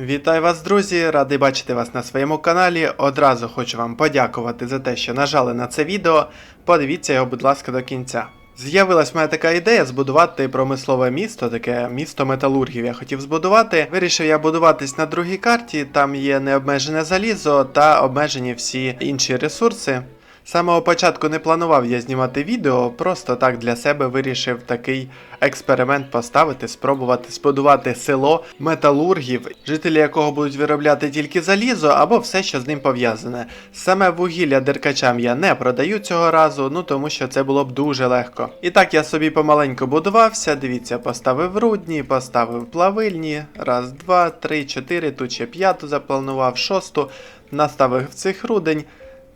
Вітаю вас, друзі! Радий бачити вас на своєму каналі. Одразу хочу вам подякувати за те, що нажали на це відео. Подивіться його, будь ласка, до кінця. З'явилась в мене така ідея збудувати промислове місто, таке місто металургів. Я хотів збудувати. Вирішив я будуватись на другій карті. Там є необмежене залізо та обмежені всі інші ресурси. Самого початку не планував я знімати відео, просто так для себе вирішив такий експеримент поставити, спробувати збудувати село металургів, жителі якого будуть виробляти тільки залізо або все, що з ним пов'язане. Саме вугілля деркачам я не продаю цього разу, ну тому що це було б дуже легко. І так я собі помаленьку будувався. Дивіться, поставив рудні, поставив плавильні. Раз, два, три, чотири. Тут ще п'яту запланував, шосту, наставив цих рудень.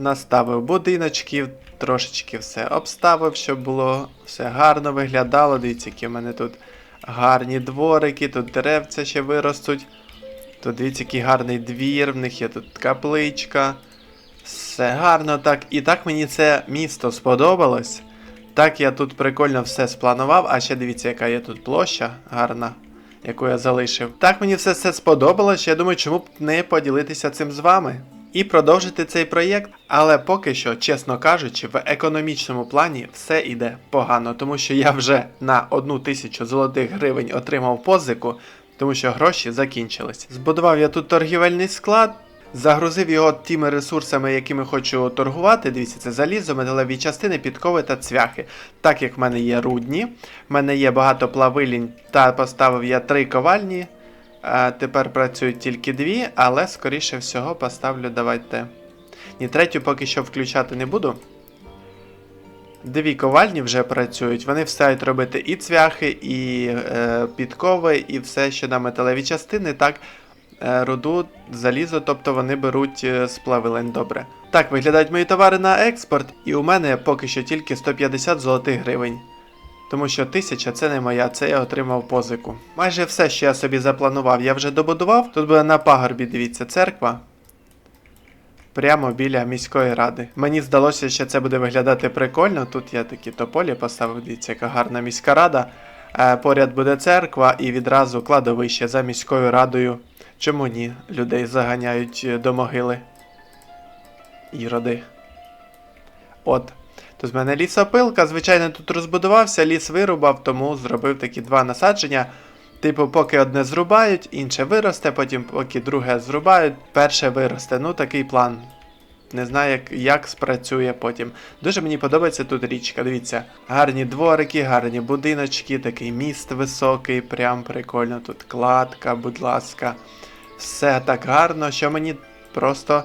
Наставив будиночків, трошечки все обставив, щоб було все гарно виглядало. Дивіться, які в мене тут гарні дворики, тут деревця ще виростуть. Тут дивіться, який гарний двір, в них є тут капличка. Все гарно так. І так мені це місто сподобалось. Так я тут прикольно все спланував, а ще дивіться, яка є тут площа гарна, яку я залишив. Так мені все це сподобалось, я думаю, чому б не поділитися цим з вами і продовжити цей проєкт. Але поки що, чесно кажучи, в економічному плані все йде погано, тому що я вже на одну тисячу золотих гривень отримав позику, тому що гроші закінчились. Збудував я тут торгівельний склад. Загрузив його тими ресурсами, якими хочу торгувати. Дивіться, це залізо, металеві частини, підкови та цвяхи. Так як в мене є рудні, в мене є багато плавилінь, та поставив я три ковальні. Тепер працюють тільки дві, але скоріше всього поставлю, давайте. Ні, третю поки що включати не буду. Дві ковальні вже працюють, вони встають робити і цвяхи, і е, підкови, і все, що на металеві частини, так, е, руду, залізо, тобто вони беруть е, з плавилень добре. Так, виглядають мої товари на експорт, і у мене поки що тільки 150 золотих гривень. Тому що тисяча це не моя, це я отримав позику. Майже все, що я собі запланував, я вже добудував. Тут буде на пагорбі, дивіться, церква. Прямо біля міської ради. Мені здалося, що це буде виглядати прикольно. Тут я такі тополі поставив, дивіться, яка гарна міська рада. Е, поряд буде церква і відразу кладовище за міською радою. Чому ні? Людей заганяють е, до могили. Іроди. От. Тут в мене лісопилка, звичайно, тут розбудувався, ліс вирубав, тому зробив такі два насадження. Типу, поки одне зрубають, інше виросте, потім поки друге зрубають, перше виросте. Ну, такий план. Не знаю, як, як спрацює потім. Дуже мені подобається тут річка. Дивіться, гарні дворики, гарні будиночки, такий міст високий, прям прикольно. Тут кладка, будь ласка. Все так гарно, що мені просто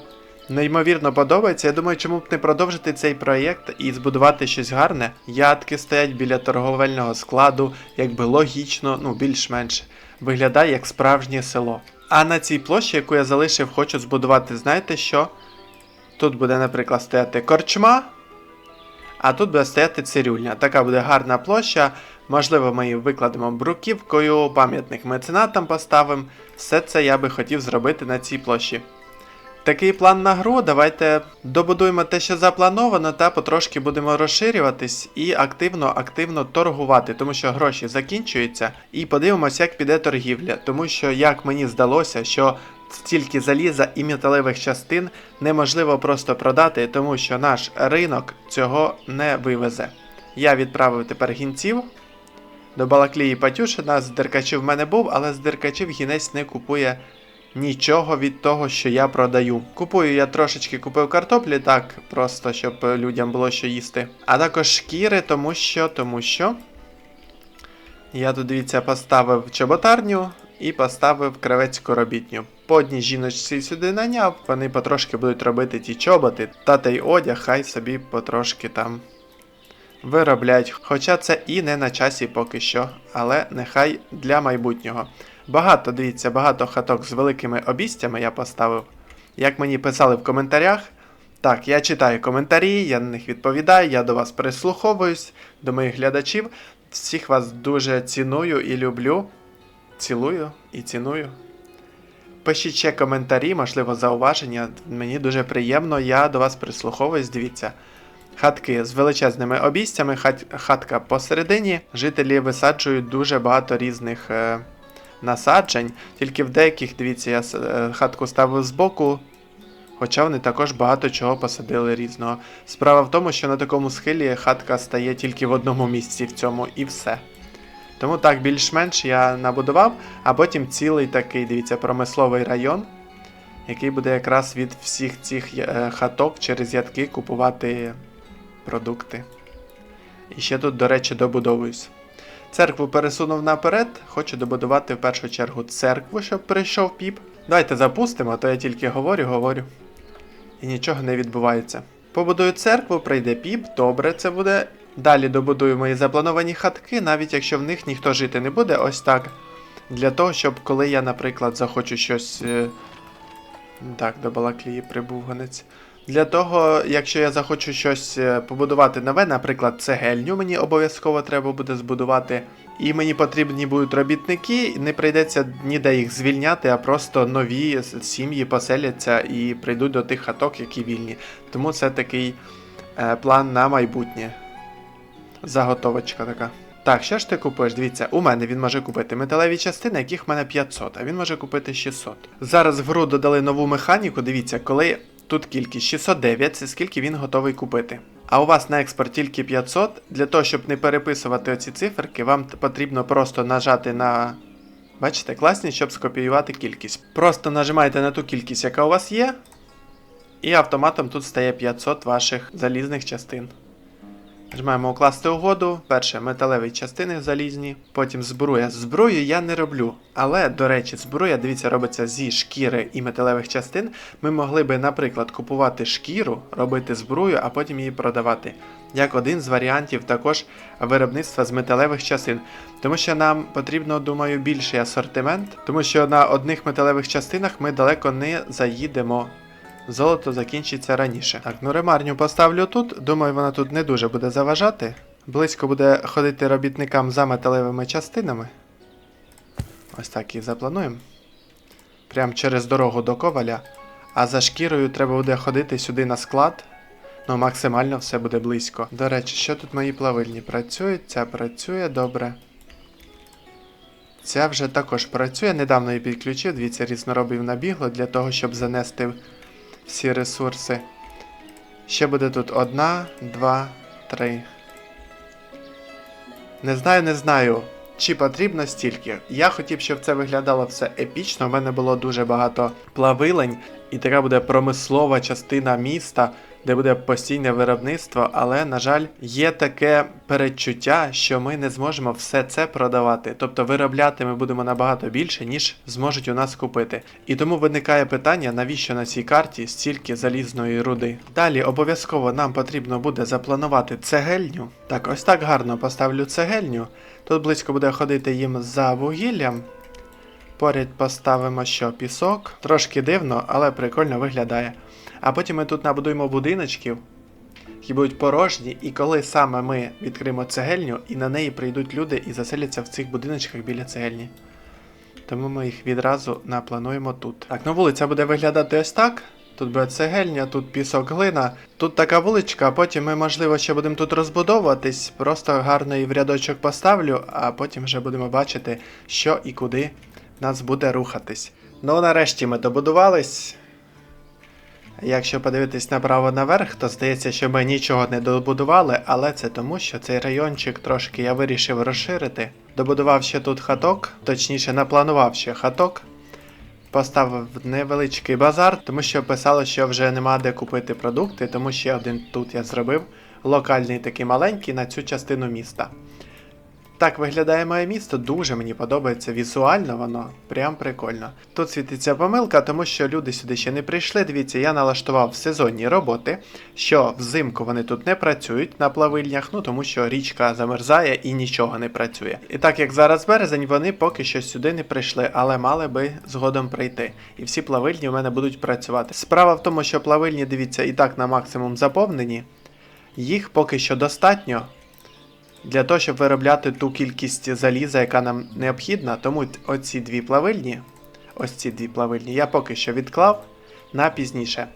неймовірно подобається. Я думаю, чому б не продовжити цей проєкт і збудувати щось гарне. Ядки стоять біля торговельного складу, якби логічно, ну більш-менш виглядає як справжнє село. А на цій площі, яку я залишив, хочу збудувати, знаєте що? Тут буде, наприклад, стояти корчма, а тут буде стояти цирюльня. Така буде гарна площа. Можливо, ми її викладемо бруківкою, пам'ятник меценатам поставимо. Все це я би хотів зробити на цій площі. Такий план на гру. Давайте добудуємо те, що заплановано, та потрошки будемо розширюватись і активно-активно торгувати, тому що гроші закінчуються. І подивимося, як піде торгівля. Тому що, як мені здалося, що стільки заліза і металевих частин неможливо просто продати, тому що наш ринок цього не вивезе. Я відправив тепер гінців. До Балаклії Патюшина з деркачів в мене був, але з деркачів гінець не купує нічого від того, що я продаю. Купую я трошечки купив картоплі, так, просто щоб людям було що їсти. А також шкіри, тому що, тому що. Я тут, дивіться, поставив чоботарню і поставив кравецьку робітню. По одній жіночці сюди наняв, вони потрошки будуть робити ті чоботи, та той одяг, хай собі потрошки там виробляють. Хоча це і не на часі поки що, але нехай для майбутнього. Багато, дивіться, багато хаток з великими обістями я поставив. Як мені писали в коментарях. Так, я читаю коментарі, я на них відповідаю, я до вас прислуховуюсь, до моїх глядачів. Всіх вас дуже ціную і люблю. Цілую і ціную. Пишіть ще коментарі, можливо, зауваження. Мені дуже приємно, я до вас прислуховуюсь, дивіться. Хатки з величезними обістями, хатка посередині. Жителі висаджують дуже багато різних. Е, насаджень, тільки в деяких, дивіться, я е, хатку ставив збоку, хоча вони також багато чого посадили різного. Справа в тому, що на такому схилі хатка стає тільки в одному місці в цьому і все. Тому так, більш-менш я набудував, а потім цілий такий, дивіться, промисловий район, який буде якраз від всіх цих е, хаток через ядки купувати продукти. І ще тут, до речі, добудовуюсь. Церкву пересунув наперед, хочу добудувати в першу чергу церкву, щоб прийшов піп. Давайте запустимо, а то я тільки говорю, говорю. І нічого не відбувається. Побудую церкву, прийде піп, добре це буде. Далі добудую мої заплановані хатки, навіть якщо в них ніхто жити не буде, ось так. Для того, щоб коли я, наприклад, захочу щось. е, Так, до Балаклії прибув гонець. Для того, якщо я захочу щось е, побудувати нове, наприклад, цегельню мені обов'язково треба буде збудувати. І мені потрібні будуть робітники, не прийдеться ніде їх звільняти, а просто нові сім'ї поселяться і прийдуть до тих хаток, які вільні. Тому це такий е, план на майбутнє. Заготовочка така. Так, що ж ти купуєш? Дивіться, у мене він може купити металеві частини, яких в мене 500, а він може купити 600. Зараз в гру додали нову механіку. Дивіться, коли тут кількість 609, це скільки він готовий купити. А у вас на експорт тільки 500. Для того, щоб не переписувати оці циферки, вам потрібно просто нажати на. Бачите, класність, щоб скопіювати кількість. Просто нажимаєте на ту кількість, яка у вас є, і автоматом тут стає 500 ваших залізних частин. Нажимаємо укласти угоду. Перше металеві частини залізні, потім збруя. Зброю я не роблю. Але, до речі, зброя, дивіться, робиться зі шкіри і металевих частин. Ми могли би, наприклад, купувати шкіру, робити зброю, а потім її продавати. Як один з варіантів також виробництва з металевих частин. Тому що нам потрібно, думаю, більший асортимент, тому що на одних металевих частинах ми далеко не заїдемо. Золото закінчиться раніше. Так, ну ремарню поставлю тут. Думаю, вона тут не дуже буде заважати. Близько буде ходити робітникам за металевими частинами. Ось так і заплануємо. Прям через дорогу до коваля. А за шкірою треба буде ходити сюди на склад. Ну, максимально все буде близько. До речі, що тут мої плавильні? Працюють, ця працює добре. Ця вже також працює. Недавно її підключив, дивіться, різноробів набігло для того, щоб занести всі ресурси. Ще буде тут одна, два, три. Не знаю, не знаю, чи потрібно стільки. Я хотів, щоб це виглядало все епічно. У мене було дуже багато плавилень, і така буде промислова частина міста, де буде постійне виробництво, але, на жаль, є таке передчуття, що ми не зможемо все це продавати. Тобто виробляти ми будемо набагато більше, ніж зможуть у нас купити. І тому виникає питання, навіщо на цій карті стільки залізної руди. Далі обов'язково нам потрібно буде запланувати цегельню. Так, ось так гарно поставлю цегельню. Тут близько буде ходити їм за вугіллям. Поряд поставимо що пісок. Трошки дивно, але прикольно виглядає. А потім ми тут набудуємо будиночків, які будуть порожні, і коли саме ми відкриємо цегельню, і на неї прийдуть люди і заселяться в цих будиночках біля цегельні. Тому ми їх відразу наплануємо тут. Так, ну вулиця буде виглядати ось так. Тут буде цегельня, тут пісок глина. Тут така вуличка, а потім ми, можливо, ще будемо тут розбудовуватись. Просто гарно в рядочок поставлю, а потім вже будемо бачити, що і куди нас буде рухатись. Ну, нарешті ми добудувались. Якщо подивитись направо наверх, то здається, що ми нічого не добудували, але це тому, що цей райончик трошки я вирішив розширити. Добудував ще тут хаток, точніше напланував ще хаток. Поставив невеличкий базар, тому що писало, що вже нема де купити продукти, тому ще один тут я зробив локальний такий маленький на цю частину міста. Так виглядає моє місто, дуже мені подобається візуально воно, прям прикольно. Тут світиться помилка, тому що люди сюди ще не прийшли. Дивіться, я налаштував сезонні роботи, що взимку вони тут не працюють на плавильнях, ну тому що річка замерзає і нічого не працює. І так як зараз березень, вони поки що сюди не прийшли, але мали би згодом прийти. І всі плавильні в мене будуть працювати. Справа в тому, що плавильні, дивіться, і так на максимум заповнені. Їх поки що достатньо для того, щоб виробляти ту кількість заліза, яка нам необхідна. Тому оці дві плавильні, ось ці дві плавильні, я поки що відклав на пізніше.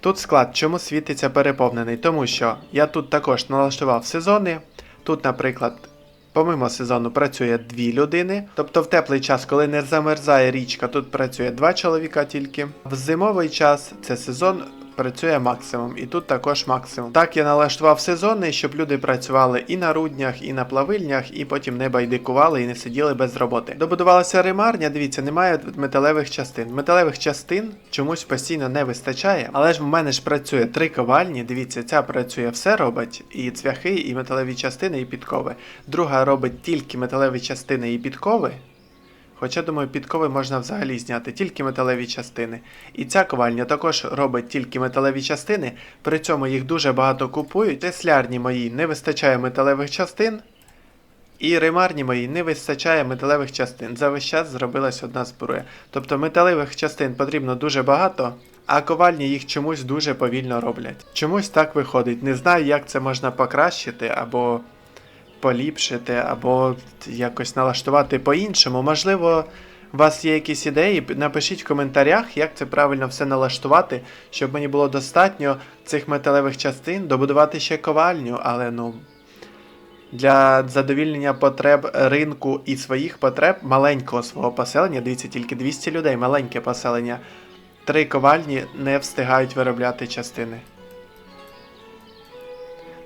Тут склад чому світиться переповнений? Тому що я тут також налаштував сезони. Тут, наприклад, помимо сезону працює дві людини. Тобто в теплий час, коли не замерзає річка, тут працює два чоловіка тільки. В зимовий час це сезон. Працює максимум, і тут також максимум. Так я налаштував сезони, щоб люди працювали і на руднях, і на плавильнях, і потім не байдикували і не сиділи без роботи. Добудувалася римарня. Дивіться, немає металевих частин. Металевих частин чомусь постійно не вистачає, але ж в мене ж працює три ковальні. Дивіться, ця працює все робить: і цвяхи, і металеві частини, і підкови. Друга робить тільки металеві частини і підкови. Хоча, думаю, підкови можна взагалі зняти тільки металеві частини. І ця ковальня також робить тільки металеві частини, при цьому їх дуже багато купують. Теслярні мої не вистачає металевих частин. І римарні мої не вистачає металевих частин. За весь час зробилась одна зброя. Тобто металевих частин потрібно дуже багато, а ковальні їх чомусь дуже повільно роблять. Чомусь так виходить. Не знаю, як це можна покращити або поліпшити, або якось налаштувати по-іншому. Можливо, у вас є якісь ідеї, напишіть в коментарях, як це правильно все налаштувати, щоб мені було достатньо цих металевих частин добудувати ще ковальню, але ну. Для задовільнення потреб ринку і своїх потреб маленького свого поселення, дивіться, тільки 200 людей, маленьке поселення. Три ковальні не встигають виробляти частини.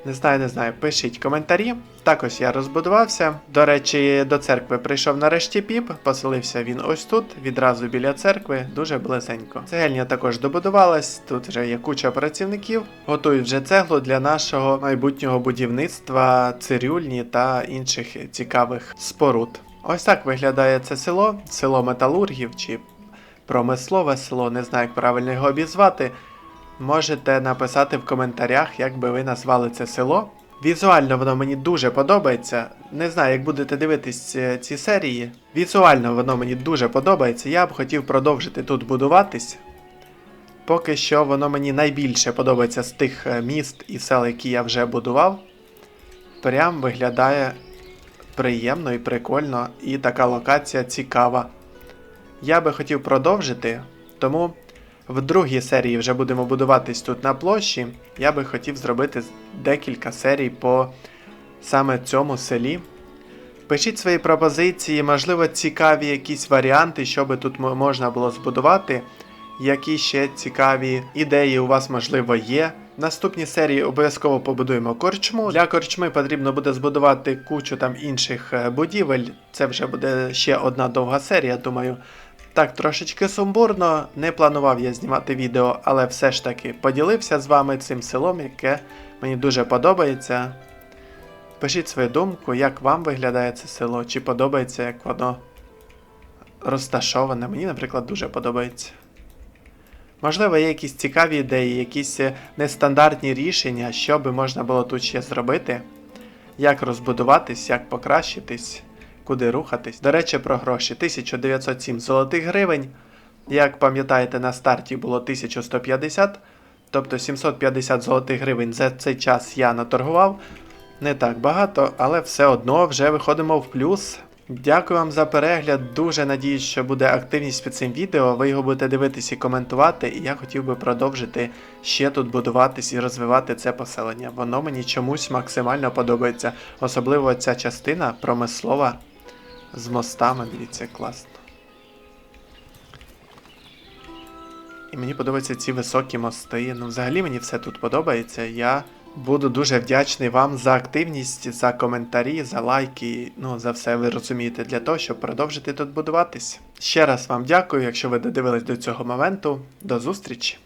Не знаю, не знаю. Пишіть коментарі. Також я розбудувався. До речі, до церкви прийшов нарешті піп. Поселився він ось тут, відразу біля церкви, дуже близенько. Цегельня також добудувалась. Тут вже є куча працівників. Готують вже цеглу для нашого майбутнього будівництва, цирюльні та інших цікавих споруд. Ось так виглядає це село, село металургів чи промислове село, не знаю, як правильно його обізвати. Можете написати в коментарях, як би ви назвали це село. Візуально воно мені дуже подобається. Не знаю, як будете дивитись е, ці серії. Візуально воно мені дуже подобається. Я б хотів продовжити тут будуватись. Поки що воно мені найбільше подобається з тих е, міст і сел, які я вже будував. Прям виглядає приємно і прикольно, і така локація цікава. Я би хотів продовжити, тому в другій серії вже будемо будуватись тут на площі. Я би хотів зробити декілька серій по саме цьому селі. Пишіть свої пропозиції, можливо, цікаві якісь варіанти, що би тут можна було збудувати. Які ще цікаві ідеї у вас, можливо, є. В наступній серії обов'язково побудуємо корчму. Для корчми потрібно буде збудувати кучу там інших е, будівель. Це вже буде ще одна довга серія, думаю. Так, трошечки сумбурно, не планував я знімати відео, але все ж таки поділився з вами цим селом, яке мені дуже подобається. Пишіть свою думку, як вам виглядає це село, чи подобається, як воно розташоване. Мені, наприклад, дуже подобається. Можливо, є якісь цікаві ідеї, якісь нестандартні рішення, що би можна було тут ще зробити, як розбудуватись, як покращитись, куди рухатись. До речі, про гроші. 1907 золотих гривень. Як пам'ятаєте, на старті було 1150, тобто 750 золотих гривень за цей час я наторгував. Не так багато, але все одно вже виходимо в плюс. Дякую вам за перегляд. Дуже надіюсь, що буде активність під цим відео. Ви його будете дивитись і коментувати. І я хотів би продовжити ще тут будуватись і розвивати це поселення. Воно мені чомусь максимально подобається. Особливо ця частина промислова з мостами. Дивіться, класно. І мені подобаються ці високі мости. Ну, взагалі мені все тут подобається. Я буду дуже вдячний вам за активність, за коментарі, за лайки. Ну, за все ви розумієте, для того, щоб продовжити тут будуватись. Ще раз вам дякую, якщо ви додивились до цього моменту. До зустрічі!